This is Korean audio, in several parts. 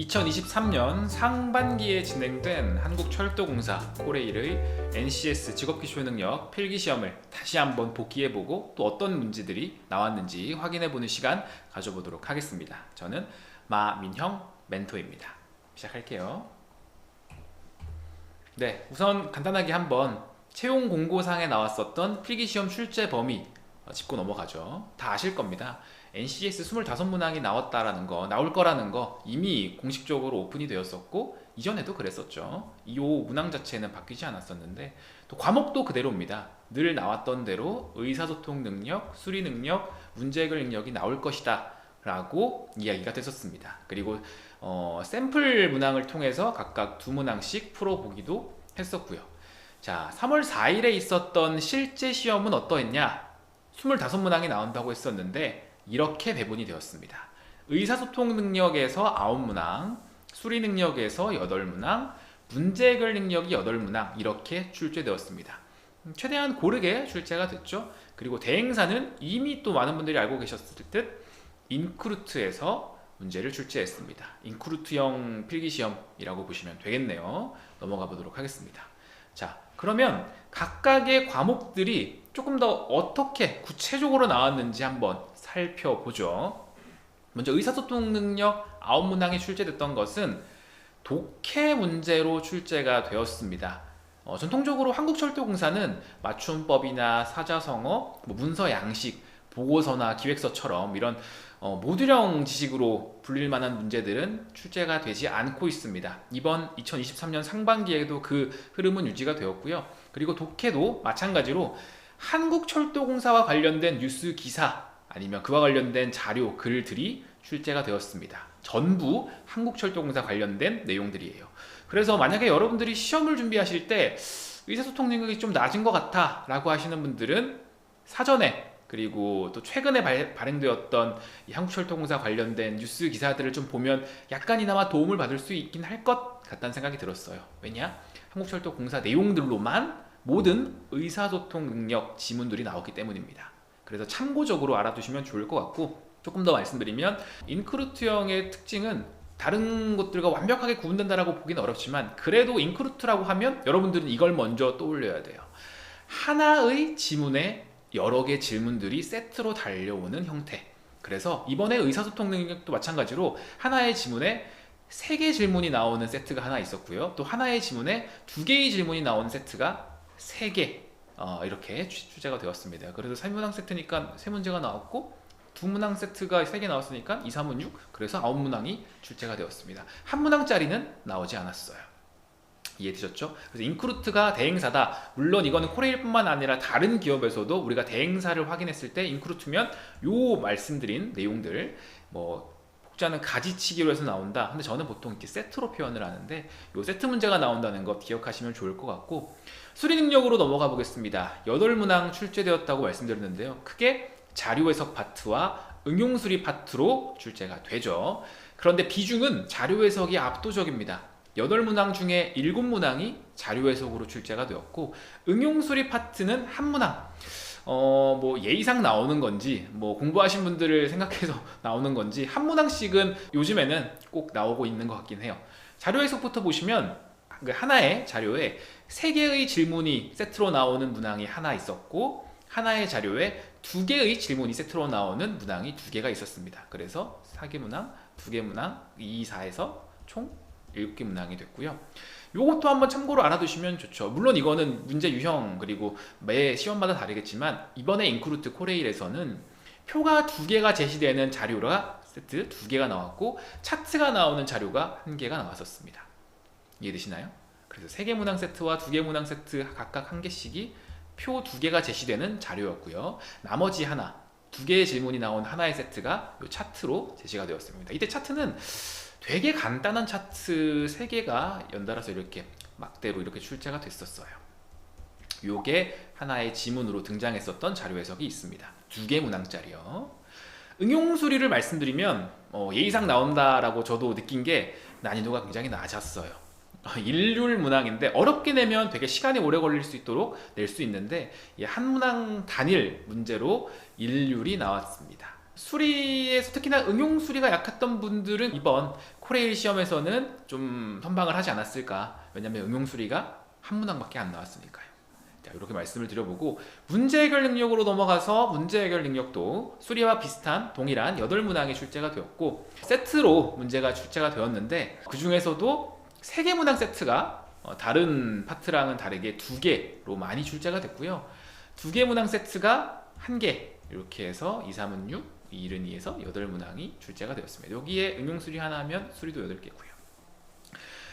2023년 상반기에 진행된 한국철도공사 코레일의 NCS 직업기초 능력 필기 시험을 다시 한번 복기해보고 또 어떤 문제들이 나왔는지 확인해보는 시간 가져보도록 하겠습니다. 저는 마민형 멘토입니다. 시작할게요. 네, 우선 간단하게 한번 채용 공고상에 나왔었던 필기 시험 출제 범위 어, 짚고 넘어가죠. 다 아실 겁니다. NCS 25문항이 나왔다라는 거, 나올 거라는 거 이미 공식적으로 오픈이 되었었고 이전에도 그랬었죠. 이 문항 자체는 바뀌지 않았었는데 또 과목도 그대로입니다. 늘 나왔던 대로 의사소통 능력, 수리 능력, 문제 해결 능력이 나올 것이다. 라고 이야기가 됐었습니다. 그리고 어, 샘플 문항을 통해서 각각 두 문항씩 풀어보기도 했었고요. 자, 3월 4일에 있었던 실제 시험은 어떠했냐? 25문항이 나온다고 했었는데 이렇게 배분이 되었습니다. 의사소통 능력에서 9문항, 수리 능력에서 8문항, 문제 해결 능력이 8문항 이렇게 출제되었습니다. 음, 최대한 고르게 출제가 됐죠. 그리고 대행사는 이미 또 많은 분들이 알고 계셨을 듯 인크루트에서 문제를 출제했습니다. 인크루트형 필기시험이라고 보시면 되겠네요. 넘어가 보도록 하겠습니다. 자, 그러면 각각의 과목들이 조금 더 어떻게 구체적으로 나왔는지 한번 살펴보죠. 먼저 의사소통 능력 9문항이 출제됐던 것은 독해 문제로 출제가 되었습니다. 어, 전통적으로 한국철도공사는 맞춤법이나 사자성어, 뭐 문서 양식, 보고서나 기획서처럼 이런 어, 모듈형 지식으로 불릴 만한 문제들은 출제가 되지 않고 있습니다. 이번 2023년 상반기에도 그 흐름은 유지가 되었고요. 그리고 독해도 마찬가지로 한국철도공사와 관련된 뉴스 기사 아니면 그와 관련된 자료, 글들이 출제가 되었습니다. 전부 한국철도공사 관련된 내용들이에요. 그래서 만약에 여러분들이 시험을 준비하실 때 의사소통 능력이 좀 낮은 것 같아 라고 하시는 분들은 사전에 그리고 또 최근에 발, 발행되었던 이 한국철도공사 관련된 뉴스 기사들을 좀 보면 약간이나마 도움을 받을 수 있긴 할 것 같다는 생각이 들었어요. 왜냐? 한국철도공사 내용들로만 모든 의사소통 능력 지문들이 나오기 때문입니다. 그래서 참고적으로 알아두시면 좋을 것 같고 조금 더 말씀드리면 인크루트형의 특징은 다른 것들과 완벽하게 구분된다라고 보기는 어렵지만 그래도 인크루트라고 하면 여러분들은 이걸 먼저 떠올려야 돼요. 하나의 지문에 여러 개 질문들이 세트로 달려오는 형태. 그래서 이번에 의사소통 능력도 마찬가지로 하나의 지문에 세 개 질문이 나오는 세트가 하나 있었고요. 또 하나의 지문에 두 개의 질문이 나오는 세트가 세 개. 어, 이렇게 취재가 되었습니다. 그래서 3문항 세트니까 세 문제가 나왔고 두 문항 세트가 세 개 나왔으니까 2, 3은 6 그래서 9문항이 출제가 되었습니다. 한 문항짜리는 나오지 않았어요. 이해되셨죠? 그래서 인크루트가 대행사다. 물론 이거는 코레일뿐만 아니라 다른 기업에서도 우리가 대행사를 확인했을 때 인크루트면 요 말씀드린 내용들 뭐 복자는 가지치기로 해서 나온다. 근데 저는 보통 이렇게 세트로 표현을 하는데 요 세트 문제가 나온다는 것 기억하시면 좋을 것 같고 수리 능력으로 넘어가 보겠습니다. 8문항 출제되었다고 말씀드렸는데요. 크게 자료 해석 파트와 응용 수리 파트로 출제가 되죠. 그런데 비중은 자료 해석이 압도적입니다. 8문항 중에 7문항이 자료 해석으로 출제가 되었고 응용 수리 파트는 한 문항 어, 뭐 예의상 나오는 건지 뭐 공부하신 분들을 생각해서 나오는 건지 한 문항씩은 요즘에는 꼭 나오고 있는 것 같긴 해요. 자료 해석부터 보시면 그 하나의 자료에 세 개의 질문이 세트로 나오는 문항이 하나 있었고 하나의 자료에 두 개의 질문이 세트로 나오는 문항이 두 개가 있었습니다. 그래서 4개 문항, 2개 문항, 2, 4에서 총 7개 문항이 됐고요. 요것도 한번 참고로 알아두시면 좋죠. 물론 이거는 문제 유형 그리고 매 시험마다 다르겠지만 이번에 인크루트 코레일에서는 표가 두 개가 제시되는 자료가 세트 두 개가 나왔고 차트가 나오는 자료가 한 개가 나왔었습니다. 이해되시나요? 그래서 세 개 문항 세트와 두 개 문항 세트 각각 한 개씩이 표 두 개가 제시되는 자료였고요. 나머지 하나 두 개의 질문이 나온 하나의 세트가 이 차트로 제시가 되었습니다. 이때 차트는 되게 간단한 차트 3개가 연달아서 이렇게 막대로 이렇게 출제가 됐었어요. 요게 하나의 지문으로 등장했었던 자료 해석이 있습니다. 두 개 문항짜리요. 응용 수리를 말씀드리면 어, 예의상 나온다라고 저도 느낀 게 난이도가 굉장히 낮았어요. 일률 문항인데 어렵게 내면 되게 시간이 오래 걸릴 수 있도록 낼 수 있는데 한 문항 단일 문제로 일률이 나왔습니다. 수리에서 특히나 응용 수리가 약했던 분들은 이번 코레일 시험에서는 좀 선방을 하지 않았을까? 왜냐면 응용 수리가 한 문항밖에 안 나왔으니까요. 자, 이렇게 말씀을 드려보고 문제 해결 능력으로 넘어가서 문제 해결 능력도 수리와 비슷한 동일한 8문항이 출제가 되었고 세트로 문제가 출제가 되었는데 그 중에서도 3개 문항 세트가 어, 다른 파트랑은 다르게 2개로 많이 출제가 됐고요. 2개 문항 세트가 1개 이렇게 해서 2, 3은 6, 2, 1은 2에서 8문항이 출제가 되었습니다. 여기에 응용 수리 하나 하면 수리도 8개고요.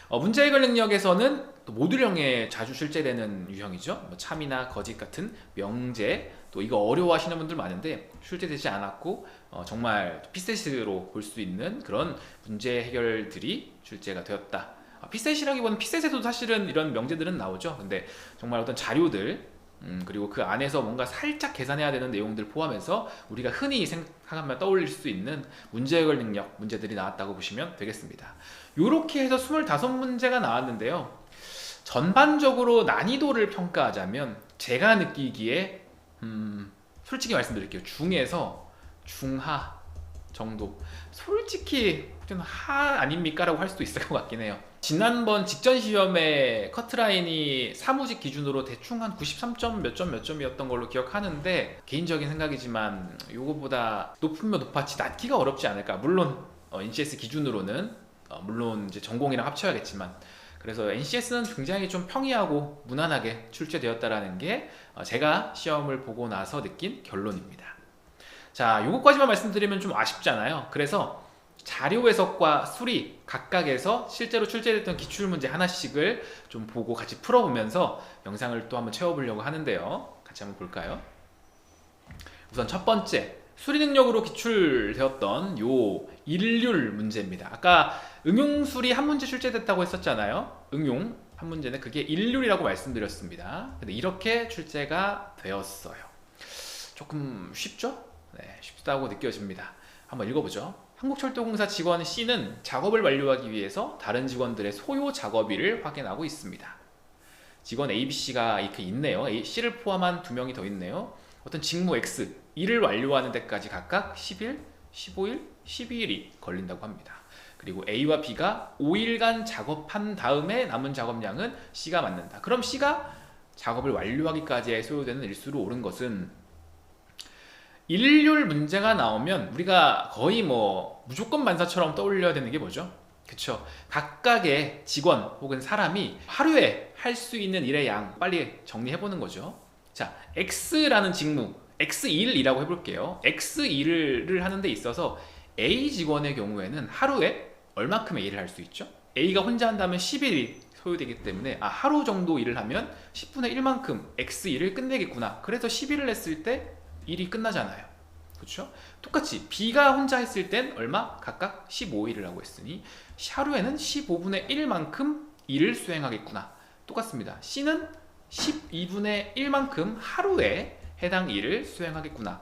어, 문제 해결 능력에서는 또 모듈형에 자주 출제되는 유형이죠. 뭐 참이나 거짓 같은 명제 또 이거 어려워하시는 분들 많은데 출제되지 않았고 어, 정말 피셋으로 볼 수 있는 그런 문제 해결들이 출제가 되었다. 아, 피셋이라기보다는 피셋에도 사실은 이런 명제들은 나오죠. 근데 정말 어떤 자료들 음, 그리고 그 안에서 뭔가 살짝 계산해야 되는 내용들 포함해서 우리가 흔히 생각하면 떠올릴 수 있는 문제 해결 능력 문제들이 나왔다고 보시면 되겠습니다. 이렇게 해서 25문제가 나왔는데요. 전반적으로 난이도를 평가하자면 제가 느끼기에 음, 솔직히 말씀드릴게요. 중에서 중하 정도. 솔직히 좀하 아닙니까 라고 할 수도 있을 것 같긴 해요. 지난번 직전 시험에 커트라인이 사무직 기준으로 대충 한 93점 몇 점 몇 점이었던 걸로 기억하는데 개인적인 생각이지만 요거보다 높으면 높았지 낮기가 어렵지 않을까. 물론 어, NCS 기준으로는 어, 물론 이제 전공이랑 합쳐야겠지만 그래서 NCS는 굉장히 좀 평이하고 무난하게 출제되었다라는 게 어, 제가 시험을 보고 나서 느낀 결론입니다. 자, 요거까지만 말씀드리면 좀 아쉽잖아요. 그래서 자료 해석과 수리 각각에서 실제로 출제됐던 기출 문제 하나씩을 좀 보고 같이 풀어보면서 영상을 또 한번 채워보려고 하는데요. 같이 한번 볼까요? 우선 첫 번째 수리 능력으로 기출되었던 요 일률 문제입니다. 아까 응용 수리 한 문제 출제됐다고 했었잖아요. 응용 한 문제는 그게 일률이라고 말씀드렸습니다. 근데 이렇게 출제가 되었어요. 조금 쉽죠? 네, 쉽다고 느껴집니다. 한번 읽어보죠. 한국철도공사 직원 C는 작업을 완료하기 위해서 다른 직원들의 소요 작업일을 확인하고 있습니다. 직원 A, B, C가 이렇게 있네요. C를 포함한 두 명이 더 있네요. 어떤 직무 X, 일을 완료하는 데까지 각각 10일, 15일, 12일이 걸린다고 합니다. 그리고 A와 B가 5일간 작업한 다음에 남은 작업량은 C가 맞는다. 그럼 C가 작업을 완료하기까지에 소요되는 일수로 옳은 것은 일률 문제가 나오면 우리가 거의 뭐 무조건 반사처럼 떠올려야 되는 게 뭐죠? 그쵸. 각각의 직원 혹은 사람이 하루에 할 수 있는 일의 양 빨리 정리해 보는 거죠. 자, X라는 직무, X1이라고 해볼게요. X1을 하는 데 있어서 A 직원의 경우에는 하루에 얼마큼의 일을 할 수 있죠? A가 혼자 한다면 10일이 소요되기 때문에 아, 하루 정도 일을 하면 10분의 1만큼 X1을 끝내겠구나. 그래서 10일을 했을 때 일이 끝나잖아요. 그렇죠? 똑같이 B가 혼자 했을 땐 얼마? 각각 15일을 하고 했으니 하루에는 15분의 1만큼 일을 수행하겠구나. 똑같습니다. C는 12분의 1만큼 하루에 해당 일을 수행하겠구나.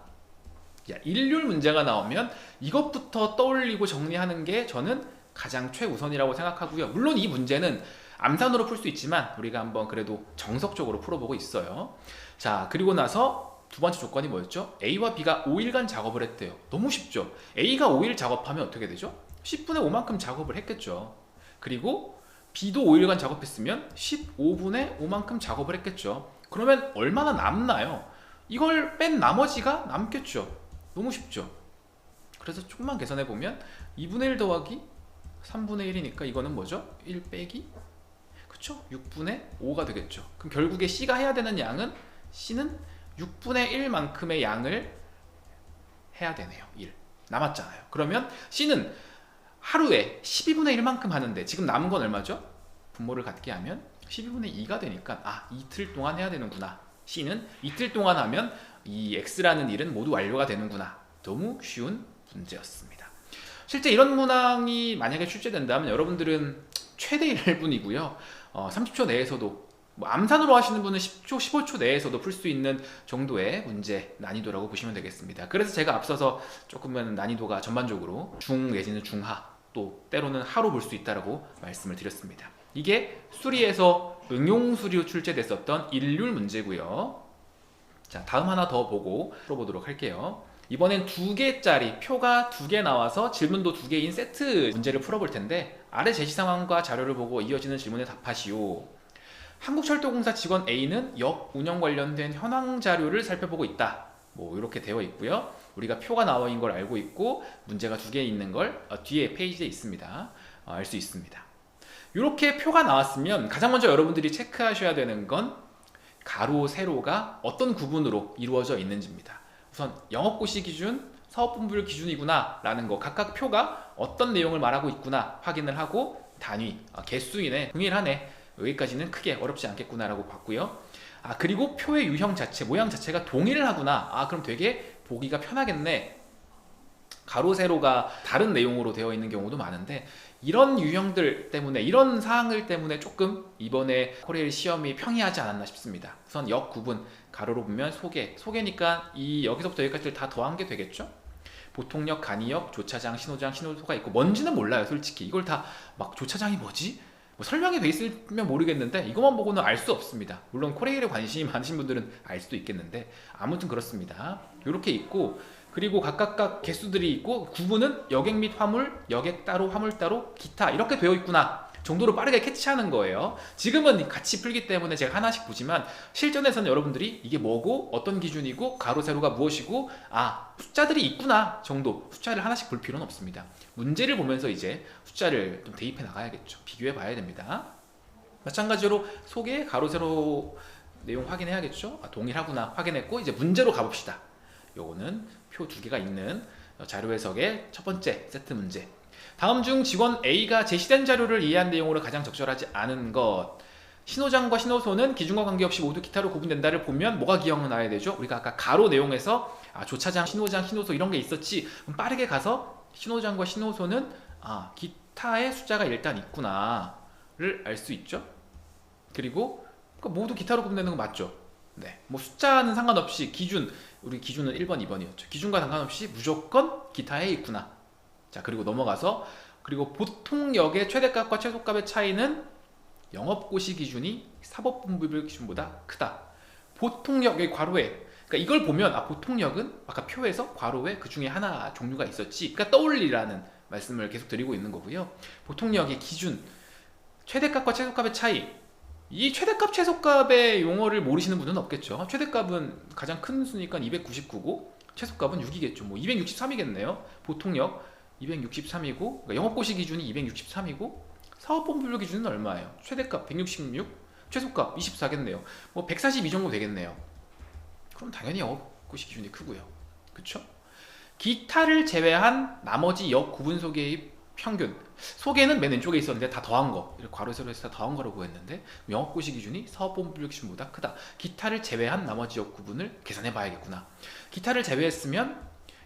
야, 일률 문제가 나오면 이것부터 떠올리고 정리하는 게 저는 가장 최우선이라고 생각하고요. 물론 이 문제는 암산으로 풀 수 있지만 우리가 한번 그래도 정석적으로 풀어보고 있어요. 자, 그리고 나서 두 번째 조건이 뭐였죠? A와 B가 5일간 작업을 했대요. 너무 쉽죠? A가 5일 작업하면 어떻게 되죠? 10분의 5만큼 작업을 했겠죠. 그리고 B도 5일간 작업했으면 15분의 5만큼 작업을 했겠죠. 그러면 얼마나 남나요? 이걸 뺀 나머지가 남겠죠. 너무 쉽죠. 그래서 조금만 계산해 보면 2분의 1 더하기 3분의 1이니까 이거는 뭐죠? 1 빼기 그쵸? 6분의 5가 되겠죠. 그럼 결국에 C가 해야 되는 양은 C는 6분의 1만큼의 양을 해야 되네요. 1. 남았잖아요. 그러면 C는 하루에 12분의 1만큼 하는데 지금 남은 건 얼마죠? 분모를 갖게 하면 12분의 2가 되니까 아 이틀 동안 해야 되는구나. C는 이틀 동안 하면 이 X라는 일은 모두 완료가 되는구나. 너무 쉬운 문제였습니다. 실제 이런 문항이 만약에 출제된다면 여러분들은 최대 1분이고요. 어, 30초 내에서도 뭐 암산으로 하시는 분은 10초, 15초 내에서도 풀 수 있는 정도의 문제 난이도라고 보시면 되겠습니다. 그래서 제가 앞서서 조금은 난이도가 전반적으로 중 내지는 중하 또 때로는 하로 볼 수 있다라고 말씀을 드렸습니다. 이게 수리에서 응용 수리로 출제됐었던 일률 문제고요. 자, 다음 하나 더 보고 풀어보도록 할게요. 이번엔 두 개짜리 표가 두 개 나와서 질문도 두 개인 세트 문제를 풀어볼 텐데 아래 제시 상황과 자료를 보고 이어지는 질문에 답하시오. 한국철도공사 직원 A는 역 운영 관련된 현황 자료를 살펴보고 있다. 뭐 이렇게 되어 있고요. 우리가 표가 나와 있는 걸 알고 있고 문제가 두 개 있는 걸 어, 뒤에 페이지에 있습니다. 어, 알수 있습니다. 이렇게 표가 나왔으면 가장 먼저 여러분들이 체크하셔야 되는 건 가로, 세로가 어떤 구분으로 이루어져 있는지입니다. 우선 영업고시 기준, 사업분별 기준이구나 라는 거 각각 표가 어떤 내용을 말하고 있구나 확인을 하고 단위, 아, 개수이네, 동일하네 여기까지는 크게 어렵지 않겠구나 라고 봤고요. 아 그리고 표의 유형 자체, 모양 자체가 동일하구나 아 그럼 되게 보기가 편하겠네 가로 세로가 다른 내용으로 되어 있는 경우도 많은데 이런 유형들 때문에 이런 사항들 때문에 조금 이번에 코레일 시험이 평이하지 않았나 싶습니다. 우선 역 구분 가로로 보면 소개 소개니까 이 여기서부터 여기까지를 다 더한 게 되겠죠? 보통역, 간이역, 조차장, 신호장, 신호소가 있고 뭔지는 몰라요 솔직히 이걸 다 막 조차장이 뭐지? 뭐 설명이 돼 있으면 모르겠는데 이것만 보고는 알 수 없습니다. 물론 코레일에 관심이 많으신 분들은 알 수도 있겠는데 아무튼 그렇습니다. 이렇게 있고 그리고 각각 개수들이 있고 구분은 여객 및 화물, 여객 따로, 화물 따로, 기타 이렇게 되어 있구나 정도로 빠르게 캐치하는 거예요. 지금은 같이 풀기 때문에 제가 하나씩 보지만 실전에서는 여러분들이 이게 뭐고 어떤 기준이고 가로 세로가 무엇이고 아 숫자들이 있구나 정도 숫자를 하나씩 볼 필요는 없습니다. 문제를 보면서 이제 숫자를 좀 대입해 나가야겠죠. 비교해 봐야 됩니다. 마찬가지로 소개 가로 세로 내용 확인해야겠죠. 아, 동일하구나 확인했고 이제 문제로 가봅시다. 요거는 표 두 개가 있는 자료 해석의 첫 번째 세트 문제. 다음 중 직원 A가 제시된 자료를 이해한 내용으로 가장 적절하지 않은 것. 신호장과 신호소는 기준과 관계없이 모두 기타로 구분된다를 보면 뭐가 기억나야 되죠? 우리가 아까 가로 내용에서 아, 조차장, 신호장, 신호소 이런 게 있었지. 그럼 빠르게 가서 신호장과 신호소는 아, 기타의 숫자가 일단 있구나를 알 수 있죠. 그리고 그러니까 모두 기타로 구분되는 건 맞죠. 네. 뭐 숫자는 상관없이 기준 우리 기준은 1번, 2번이었죠. 기준과 상관없이 무조건 기타에 있구나. 자, 그리고 넘어가서 그리고 보통역의 최대값과 최소값의 차이는 영업고시 기준이 사법분별 기준보다 크다. 보통역의 괄호에 그러니까 이걸 보면 아 보통역은 아까 표에서 괄호에 그 중에 하나 종류가 있었지. 그러니까 떠올리라는 말씀을 계속 드리고 있는 거고요. 보통역의 기준 최대값과 최소값의 차이 이 최대값 최소값의 용어를 모르시는 분은 없겠죠. 최대값은 가장 큰 수니까 299고 최소값은 6이겠죠. 뭐 263이겠네요. 보통역 263이고 그러니까 영업고시 기준이 263이고 사업본분별 기준은 얼마예요? 최대값 166, 최소값 24겠네요. 뭐 142 정도 되겠네요. 그럼 당연히 영업고시 기준이 크고요. 그쵸? 기타를 제외한 나머지 역 구분 소개의 평균 소개는 맨 왼쪽에 있었는데 다 더한 거 괄호 세로 해서 다 더한 거라고 했는데 영업고시 기준이 사업본분별 기준보다 크다 기타를 제외한 나머지 역 구분을 계산해 봐야겠구나 기타를 제외했으면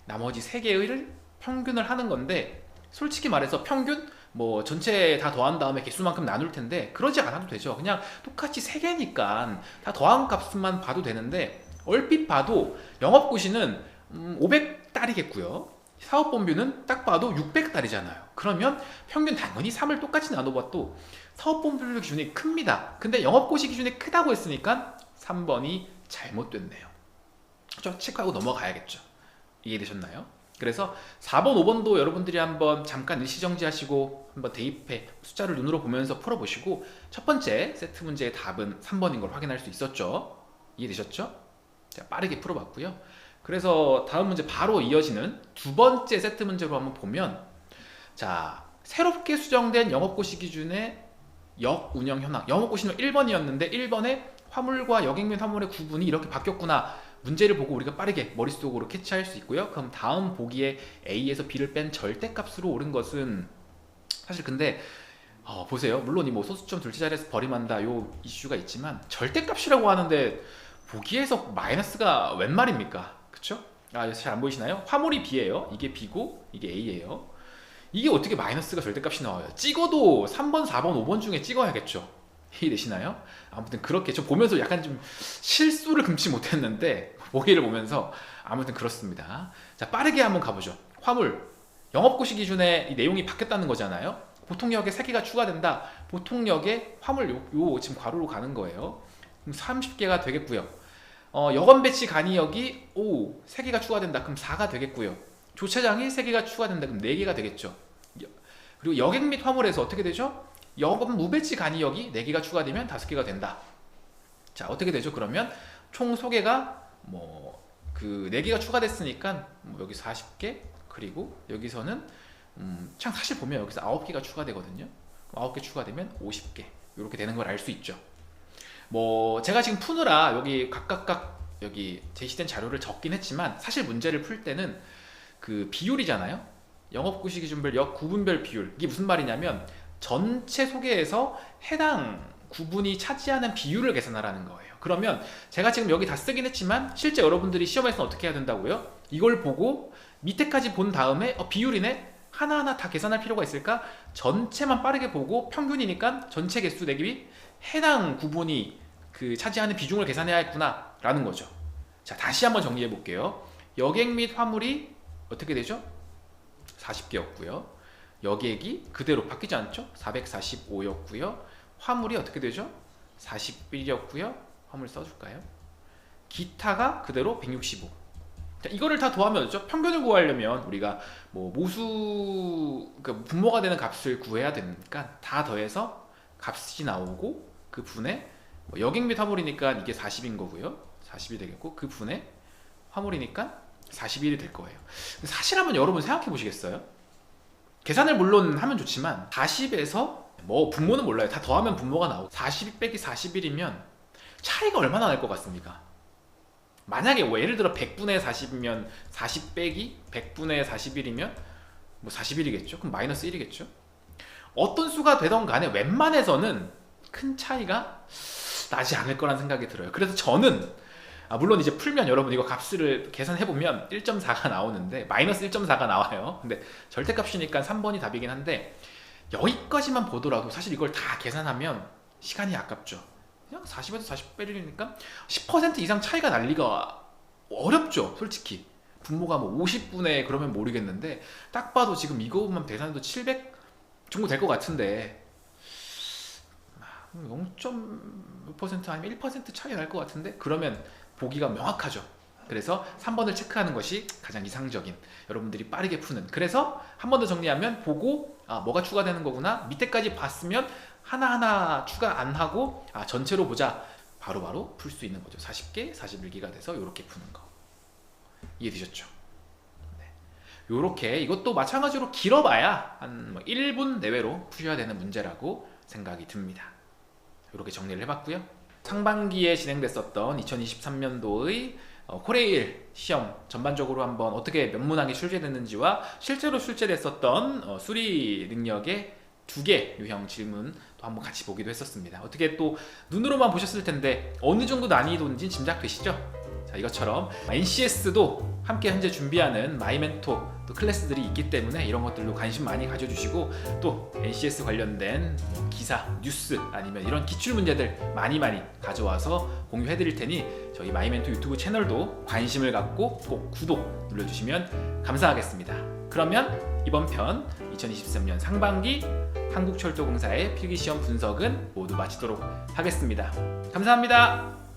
나머지 세 개를 평균을 하는 건데 솔직히 말해서 평균 뭐 전체 다 더한 다음에 개수만큼 나눌 텐데 그러지 않아도 되죠 그냥 똑같이 세 개니까 다 더한 값만 봐도 되는데 얼핏 봐도 영업고시는 음, 500달이겠고요 사업본뷰는 딱 봐도 600달이잖아요. 그러면 평균 당연히 3을 똑같이 나눠봐도 사업본뷰 기준이 큽니다. 근데 영업고시 기준이 크다고 했으니까 3번이 잘못됐네요. 저 체크하고 넘어가야겠죠. 이해되셨나요? 그래서 4번, 5번도 여러분들이 한번 잠깐 일시정지 하시고 한번 대입해 숫자를 눈으로 보면서 풀어보시고 첫 번째 세트 문제의 답은 3번인 걸 확인할 수 있었죠. 이해되셨죠? 자, 빠르게 풀어봤고요. 그래서 다음 문제 바로 이어지는 두 번째 세트 문제로 한번 보면 자 새롭게 수정된 영업고시 기준의 역 운영 현황 영업고시는 1번이었는데 1번에 화물과 여객면 화물의 구분이 이렇게 바뀌었구나 문제를 보고 우리가 빠르게 머릿속으로 캐치할 수 있고요 그럼 다음 보기에 A에서 B를 뺀 절대값으로 오른 것은 사실 근데 어, 보세요 물론 이 뭐 소수점 둘째 자리에서 버림한다 요 이슈가 있지만 절대값이라고 하는데 보기에서 마이너스가 웬 말입니까 그쵸? 아, 잘 안 보이시나요? 화물이 B예요. 이게 B고 이게 A예요. 이게 어떻게 마이너스가 절대값이 나와요? 찍어도 3번, 4번, 5번 중에 찍어야겠죠. 이해되시나요? 아무튼 그렇게 저 보면서 약간 좀 실수를 금치 못했는데 보기를 보면서 아무튼 그렇습니다. 자 빠르게 한번 가보죠. 화물 영업고시 기준에 이 내용이 바뀌었다는 거잖아요. 보통역에 3개가 추가된다. 보통역에 화물 요, 요 지금 괄호로 가는 거예요. 그럼 30개가 되겠고요. 어, 여건 배치 간이역이 오 3개가 추가된다. 그럼 4가 되겠고요. 조차장이 3개가 추가된다. 그럼 4개가 되겠죠. 여- 그리고 여객 및 화물에서 어떻게 되죠? 여건 무배치 간이역이 4개가 추가되면 5개가 된다. 자 어떻게 되죠? 그러면 총 소개가 뭐 그 4개가 추가됐으니까 뭐 여기 40개 그리고 여기서는 음, 참 사실 보면 여기서 9개가 추가되거든요. 9개 추가되면 50개 이렇게 되는 걸 알 수 있죠. 뭐 제가 지금 푸느라 여기 각각각 여기 제시된 자료를 적긴 했지만 사실 문제를 풀 때는 그 비율이잖아요. 영업구시 기준별 역 구분별 비율 이게 무슨 말이냐면 전체 소개에서 해당 구분이 차지하는 비율을 계산하라는 거예요. 그러면 제가 지금 여기 다 쓰긴 했지만 실제 여러분들이 시험에서는 어떻게 해야 된다고요? 이걸 보고 밑에까지 본 다음에 어, 비율이네 하나하나 다 계산할 필요가 있을까? 전체만 빠르게 보고 평균이니까 전체 개수 대비 해당 구분이 그 차지하는 비중을 계산해야겠구나 라는 거죠. 자 다시 한번 정리해 볼게요. 여객 및 화물이 어떻게 되죠? 40개였고요. 여객이 그대로 바뀌지 않죠? 445였고요. 화물이 어떻게 되죠? 41이었고요. 화물 써줄까요? 기타가 그대로 165. 자, 이거를 다 더하면 어죠 평균을 구하려면 우리가 뭐 모수 그러니까 분모가 되는 값을 구해야 되니까 다 더해서 값이 나오고 그 분에 뭐 여객 및 화물이니까 이게 40인 거고요. 40이 되겠고 그 분에 화물이니까 41이 될 거예요. 사실 한번 여러분 생각해 보시겠어요? 계산을 물론 하면 좋지만 40에서 뭐 분모는 몰라요. 다 더하면 분모가 나오고 42 빼기 41이면 차이가 얼마나 날 것 같습니까? 만약에 뭐 예를 들어 100분의 40이면 40 빼기 100분의 41이면 뭐 41이겠죠? 그럼 마이너스 1이겠죠? 어떤 수가 되던 간에 웬만해서는 큰 차이가 나지 않을 거란 생각이 들어요. 그래서 저는 아, 물론 이제 풀면 여러분 이거 값을 계산해 보면 1.4가 나오는데 마이너스 1.4가 나와요. 근데 절대값이니까 3번이 답이긴 한데 여기까지만 보더라도 사실 이걸 다 계산하면 시간이 아깝죠. 그냥 40에서 40 빼리니까 10% 이상 차이가 날 리가 어렵죠, 솔직히. 분모가 뭐 50분에 그러면 모르겠는데 딱 봐도 지금 이거만 계산해도 700 정도 될 것 같은데 0.몇% 아니면 1% 차이 날 것 같은데 그러면 보기가 명확하죠. 그래서 3번을 체크하는 것이 가장 이상적인 여러분들이 빠르게 푸는. 그래서 한 번 더 정리하면 보고 아 뭐가 추가되는 거구나? 밑에까지 봤으면 하나하나 추가 안 하고 아 전체로 보자. 바로바로 풀 수 있는 거죠. 40개 41개가 돼서 이렇게 푸는 거. 이해되셨죠? 네. 요렇게 이것도 마찬가지로 길어봐야 한 뭐 1분 내외로 푸셔야 되는 문제라고 생각이 듭니다. 이렇게 정리를 해봤고요 상반기에 진행됐었던 2023년도의 어, 코레일 시험 전반적으로 한번 어떻게 면문항이 출제됐는지와 실제로 출제됐었던 어, 수리 능력의 두 개 유형 질문 또 한번 같이 보기도 했었습니다. 어떻게 또 눈으로만 보셨을 텐데 어느 정도 난이도인지 짐작되시죠? 자 이것처럼 NCS도 함께 현재 준비하는 마이멘토 또 클래스들이 있기 때문에 이런 것들로 관심 많이 가져주시고 또 NCS 관련된 뭐 기사, 뉴스 아니면 이런 기출 문제들 많이 많이 가져와서 공유해 드릴 테니 저희 마이멘토 유튜브 채널도 관심을 갖고 꼭 구독 눌러주시면 감사하겠습니다. 그러면 이번 편 2023년 상반기 한국철도공사의 필기시험 분석은 모두 마치도록 하겠습니다. 감사합니다.